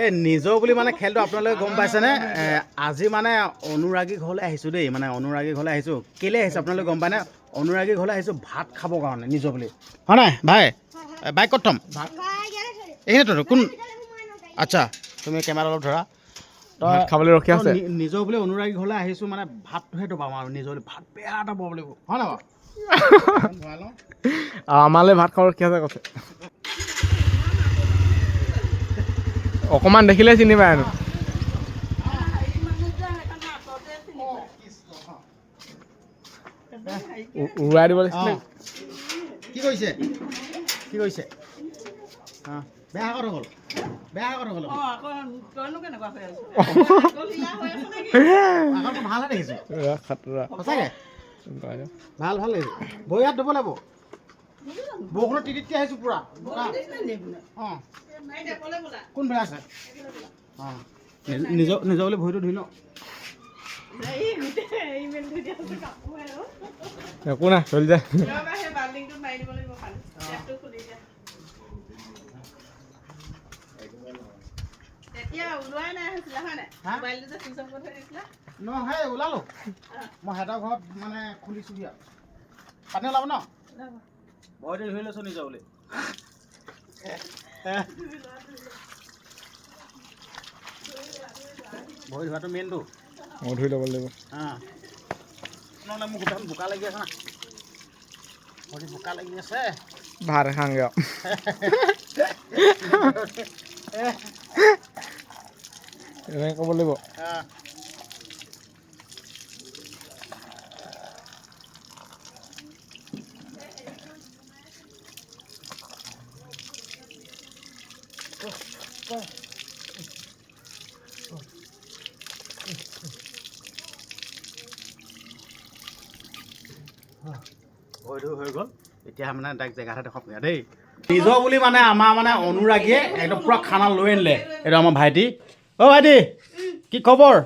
এই নিজৰ বুলি মানে খেলটো আপোনালোকে গম পাইছেনে? আজি মানে অনুৰাগী ঘৰলৈ আহিছোঁ দেই মানে অনুৰাগী ঘৰলৈ আহিছোঁ। কেলৈ আহিছোঁ আপোনালোকে গম পায়নে অনুৰাগী ঘৰলৈ আহিছোঁ ভাত খাবৰ কাৰণে নিজৰ বুলি। হয় নাই ভাই? বাইক ক'ত থ'ম? এইখিনিতে থ'ম কোন আচ্ছা তুমি কেমেৰা অলপ ধৰা। তই ভাত খাবলৈ ৰখি আছে? নিজৰ বুলি অনুৰাগী ঘৰলৈ আহিছোঁ মানে ভাতটোহে দবাম আৰু নিজৰ বুলি। ভাত বেয়া এটা পাব লাগিব হয় নাই বাৰু। আমালৈ ভাত খাব ৰখি আছে কৈছে। অকণমান দেখিলে চিনি পায় আৰু। উৰুৱাই দিব লাগিছিলে। কি কৰিছে কি কৰিছে বেয়া আগত হৈ গ'ল বেয়া আগত হৈ গ'ল দেখিছোঁ। এয়া খাতৰা সঁচাকৈ? ভালো ভালো লাগিছে হাত ধুব লাগিব। বৰষুণত তিতিতকৈ আহিছোঁ পূৰা। অঁ। কোনফালে আছে? অঁ। নিজৰ নিজৰ বুলি ভৰিটো ধুই লওঁ। একো নাই চলি যায়। হা? নহয় ওলালোঁ। মই সিহঁতৰ ঘৰত মানে খুলিছোঁহি আৰু। পানী ওলাব ন? ধুই লৈছোঁ নিজৰ বুলি। ভৰি ধোৱাটো মেইনটো মই ধুই ল'ব লাগিব নহ'লে মোক গোটেইখন বোকা লাগি আছে না। ভৰি বোকা লাগি আছে। ভাত আৰু এনেকৈ ক'ব লাগিব গ'ল। এতিয়া মানে তাইক জেগাতে দেখক দেই। নিজৰ বুলি মানে আমাৰ মানে অনুৰাগীয়ে একদম পূৰা খানা লৈ আনিলে। এইটো আমাৰ ভাইটি। অ' ভাইটি কি খবৰ?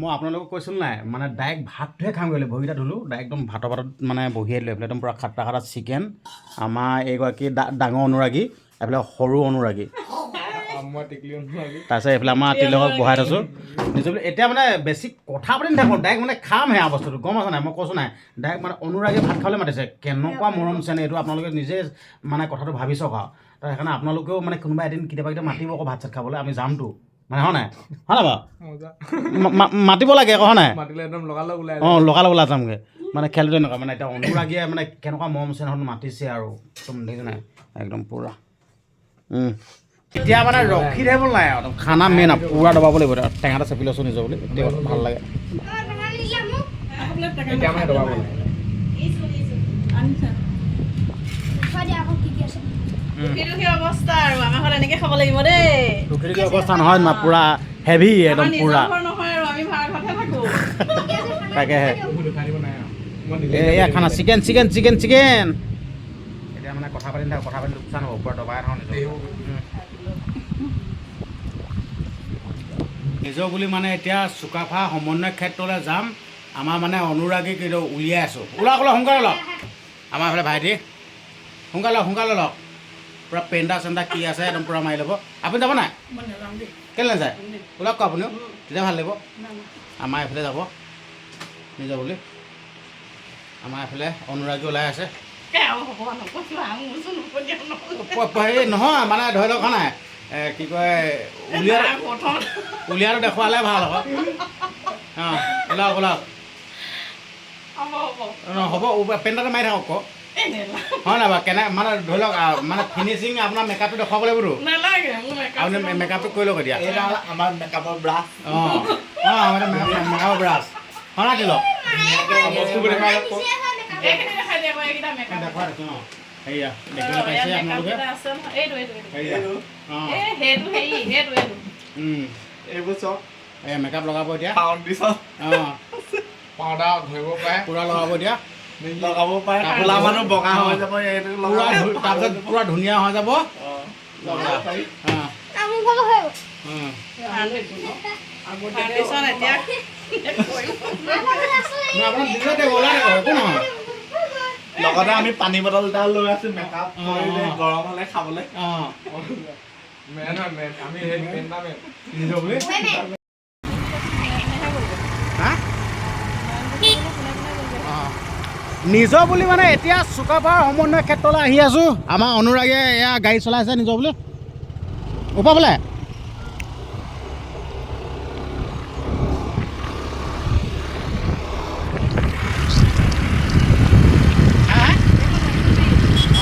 মই আপোনালোকক কৈছিলোঁ নাই মানে ডাইৰেক্ট ভাতটোহে খাম গ'লে ভৰিকেইটা ধুলোঁ ডাইৰেক্ট একদম ভাতৰ পাতত মানে বহিয়াই দিলোঁ এইফালে একদম পূৰা খাটা খাটা চিকেন আমাৰ এইগৰাকী ডাঙৰ অনুৰাগী এইফালে সৰু অনুৰাগী। তাৰপিছত এইফালে আমাৰ তিলকক বহাই থৈছোঁ। নিজৰ বুলি এতিয়া মানে বেছি কথা পাতি নাথাকোঁ ডাইৰেক্ট মানে খামহে আৰু বস্তুটো গম আছে নাই? মই কৈছোঁ নাই ডাইৰেক্ট মানে অনুৰাগীয়ে ভাত খাবলৈ মাতিছে। কেনেকুৱা মৰম চেনেহ এইটো আপোনালোকে নিজে মানে কথাটো ভাবি চাওক আৰু। তো সেইকাৰণে আপোনালোকেও মানে কোনোবা এদিন কেতিয়াবা কেতিয়াবা মাতিব আকৌ ভাত চাত খাবলৈ আমি যামতো মানে হয় নাই? হয় নাই বাৰু? মাতিব লাগে আকৌ হয় নাই? অঁ লগালগ ওলাই যামগৈ। মানে খেলটো তেনেকুৱা মানে এতিয়া অনুৰাগীয়ে মানে কেনেকুৱা মৰম চেনেহত মাতিছে আৰু একদম দেখিছে নাই? একদম পূৰা। এতিয়া মানে ৰখি থাকিব নাই আৰু। খানা মেইন আৰু পূৰা দবাব লাগিব টেঙাটা চেপি লৈছোঁ নিজৰ বুলি। তেতিয়া ভালো লাগে। মানে অৱস্থা নহয় না পূৰা হেভি একদম পূৰা। তাকেহে। এয়া খানা চিকেন চিকেন চিকেন চিকেন। এতিয়া মানে কথা পাতি কথা পাতি লোকচান হ'ব পূৰা দবাই থাকোঁ নিজৰ বুলি মানে এতিয়া চুকাফা সমন্বয় ক্ষেত্ৰলৈ যাম। আমাৰ মানে অনুৰাগীক এইটো উলিয়াই আছোঁ। ওলাওক ওলাওক সোনকালে ওলাওক। আমাৰ এইফালে ভাইটি। সোনকালে লওক সোনকালে লওক পূৰা পেণ্টা চেণ্টা কি আছে একদম পূৰা মাৰি ল'ব। আপুনি যাব নাই? কেলৈ নাযায়? ওলাওক আপুনিও তেতিয়া ভাল লাগিব। আমাৰ এইফালে যাব। নিজৰ বুলি। আমাৰ এইফালে অনুৰাগী ওলাই আছে। নহয় মানে ধৰি লওক নাই? কি কয় উলিয়াটো দেখুৱালে ভালো হ'ব। অঁ ওলাওক ওলাওক। ন, হ'ব। উ- পেণ্টাতে মাৰি থাকক আকৌ। হয় নাই বাৰু? কেনে মানে ধৰি লওক মানে ফিনিচিং আপোনাৰ মেকআপটো দেখুৱাব লাগিবতো আপুনি মেকআপটো কৰি লওক এতিয়া। আমাৰ মেকআপৰ ব্ৰাছ অঁ অঁ আমাৰ মেকআপৰ ব্ৰাছ হয় নাই মই এইকেইটা makeup দেখুৱাই দিছোঁ অঁ। সেয়া অ, দেখিবলৈ পাইছে ইয়াত makeup আপোনালোকে কেইটা আছে নহয়। এইটো, এইটো, এইটো। সেয়া অঁ এই সেইটো হেৰি, সেইটো, এইটো। উম। এইবোৰ চব এই মেকআপ লগাব এতিয়া ফাউণ্ডেশ্যন অঁ পাউডাৰ ধৰিব পাৰে। পূৰা লগাব এতিয়া লগাব পাৰে। তাৰপিছত- ক'লা মানুহ বগা হৈ যাব এইটো পূৰা তাৰপিছত ধুনীয়া হৈ যাব? লগাব পাৰি। অঁ আপোনাৰ দিনতে ওলাই একো নহয়। লগতে আমি পানী বটল এটা লৈ আছো মেকআপ অঁ, অঁ। গৰম হ'লে খাবলৈ। নিজৰ বুলি মানে এতিয়া চুকাফাৰ সমন্বয় ক্ষেত্ৰলৈ আহি আছোঁ। আমাৰ অনুৰাগে এয়া গাড়ী চলাইছে নিজৰ বুলি। ওপৰ বোলে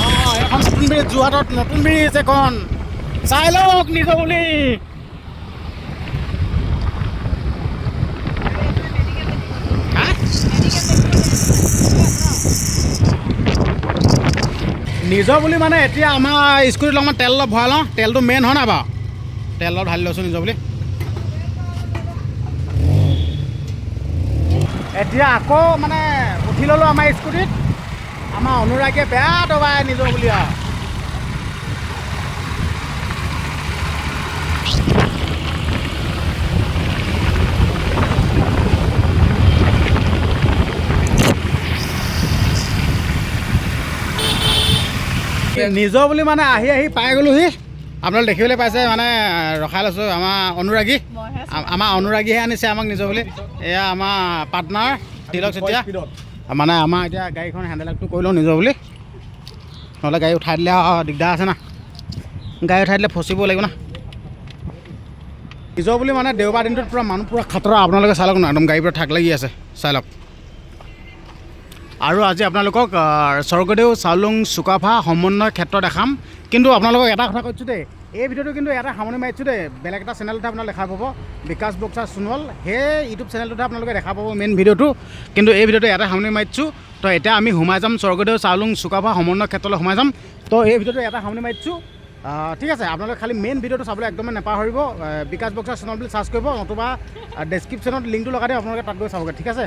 অঁ এখন নতুন ব্ৰিজ যোৰহাটত নতুন ব্ৰিজ এখন। চাই লওক নিজৰ বুলি। নিজৰ বুলি মানে এতিয়া আমাৰ স্কুটিত অলপমান তেল অলপ ভৰাই লওঁ। তেলটো মেইন হয় নাই বাৰু? তেল অলপ ঢালি লৈছোঁ নিজৰ বুলি। এতিয়া আকৌ মানে উঠি ল'লোঁ আমাৰ স্কুটিত। আমাৰ অনুৰাগীয়ে বেয়া দবাই নিজৰ বুলি আৰু। নিজৰ বুলি মানে আহি আহি পাই গ'লোহি। আপোনালোকে দেখিবলৈ পাইছে মানে ৰখাই লৈছোঁ আমাৰ অনুৰাগী। আমাৰ অনুৰাগীহে আনিছে আমাক নিজৰ বুলি। এয়া আমাৰ পাৰ্টনাৰ তিলক চেতিয়া। মানে আমাৰ এতিয়া গাড়ীখন হেণ্ডেলটো কৰি লওঁ নিজৰ বুলি। নহ'লে গাড়ী উঠাই দিলে দিগদাৰ আছে না। গাড়ী উঠাই দিলে ফচিব লাগিব না। নিজৰ বুলি মানে দেওবাৰ দিনটোত পূৰা মানুহ পূৰা খাতৰা, আপোনালোকে চাই লওক না, একদম গাড়ী পূৰা ঠাক লাগি আছে, চাই লওক। আৰু আজি আপোনালোকক স্বৰ্গদেউ চাউলুং চুকাফা সমন্বয় ক্ষেত্ৰ দেখাম। কিন্তু আপোনালোকক এটা কথা কৈছোঁ দেই, এই ভিডিঅ'টো কিন্তু এটা সামৰণি মাৰিছোঁ দেই, বেলেগ এটা চেনেলতে আপোনালোকে দেখা পাব, বিকাশ বক্সা সোণোৱাল, সেই ইউটিউব চেনেলটোতে আপোনালোকে দেখা পাব মেইন ভিডিঅ'টো। কিন্তু এই ভিডিঅ'টো এটা সামৰণি মাৰিছোঁ, তো এতিয়া আমি সোমাই যাম, স্বৰ্গদেউ চাউলুং চুকাফা সমন্বয় ক্ষেত্ৰলৈ সোমাই যাম। তো এই ভিডিঅ'টো এটা সামৰণি মাৰিছোঁ। ঠিক আছে, আপোনালোকে খালি মেইন ভিডিঅ'টো চাবলৈ একদমেই নাপাহৰিব বিকাশ বক্সা চেনেল বুলি চাৰ্চ কৰিব, নতুবা ডেছক্ৰিপশ্যনত লিংকটো লগাই দিম আপোনালোকে তাত গৈ চাবগৈ, ঠিক আছে?